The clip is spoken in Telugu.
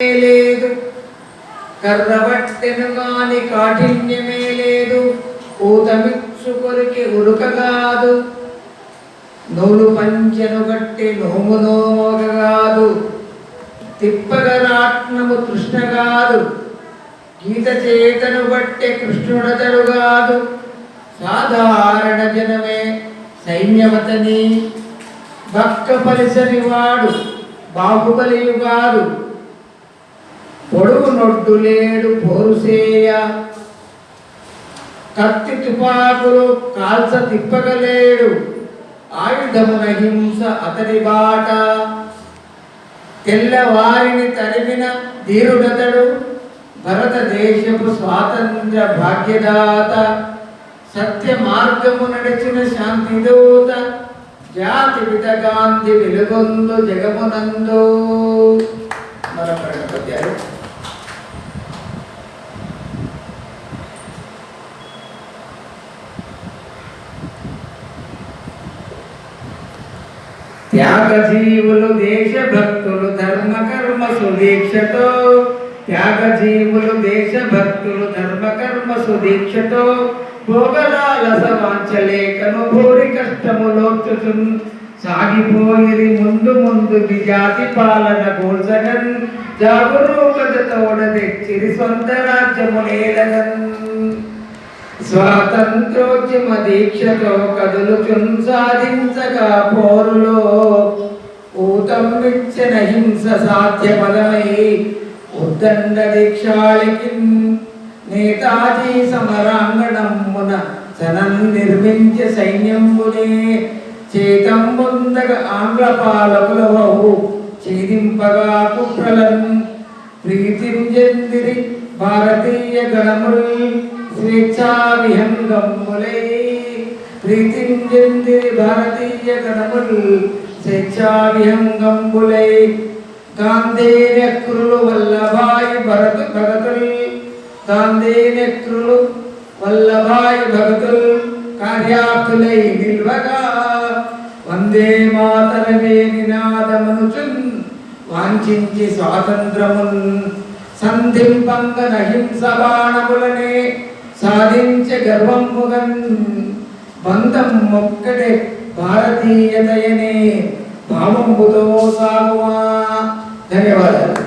లేదు కర్రబట్టెను కాని కాఠిన్యమే లేదు ఊతమిచ్చు కొరికి ఉరుక కాదు నూలు పంచెను గట్టి నోము నోమోగ కాదు తిప్పగరాట్నము కృష్ణ కాదు గీత చేతను బట్టి కృష్ణుడతడు కాదు సాధారణ జనమే సైన్యవతని. భక్త పరిసరి వాడు బాహుబలియు కాదు పొడుగు నొడ్డులేడు పోరుసేయ. కత్తి తుపాకులు కాల్చ తిప్పగలేడు. ఆయుధమున హింస అతడి బాట. తెల్లవారిని తరిమిన ధీరుడతడు భారతదేశపు స్వాతంత్ర భాగ్యదాత. సత్య మార్గము నడిచిన శాంతిదూత జాతి విధగాంధి వెలుగొందు జగమునందు. మన ప్రణపత్యాలు త్యాగజీవులు దేశభక్తులు ధర్మ కర్మ సుదీక్షతో. త్యాగజీవులు దేశభక్తులు ధర్మ కర్మ సుదీక్షతో. భోగలాలస వాంచలేకను భూరి కష్టములోచుచున్ సాగిపోయిరి ముందు ముందు విజాతి పాలన గోల్సగన్ జాగరూకతతోడ తెచ్చిరి సొంత రాజ్యము నేలగన్. స్వాతంత్రోద్యమ దీక్షతో కదులుచున్ సాధించగా పోరులో ఊతం విచ్చన హింస సాధ్యపదమై ఉద్దండ దీక్షాళికి నేతాజీ సమరాంగణమున సనం నిర్మించే సైన్యంబునే చేతం పొందగ ఆంగ్ల పాలకుల బహు ఛేదింపగా కుట్రలను ప్రీతిం భారతీయ గణముల్ స్వేచ్ఛా విహంగములై ప్రీతిం భారతీయ గణముల్ స్వేచ్ఛా విహంగంబులై గాంధీ వల్లభాయ్ భరత్ భగతుల్ గాంధీ వల్లభాయ్ భగతుల్ కార్యాకులై నిల్వగా వందే మాతరమే నినాదమనుచున్ వాంఛించి స్వాతంత్రమున్ సంధింపంగ నహింస బాణములనే సాధించే గర్వముగన్ బంధం మొక్కటే భారతీయతయనే. భావంబుతో సాగువా. ధన్యవాదాలు.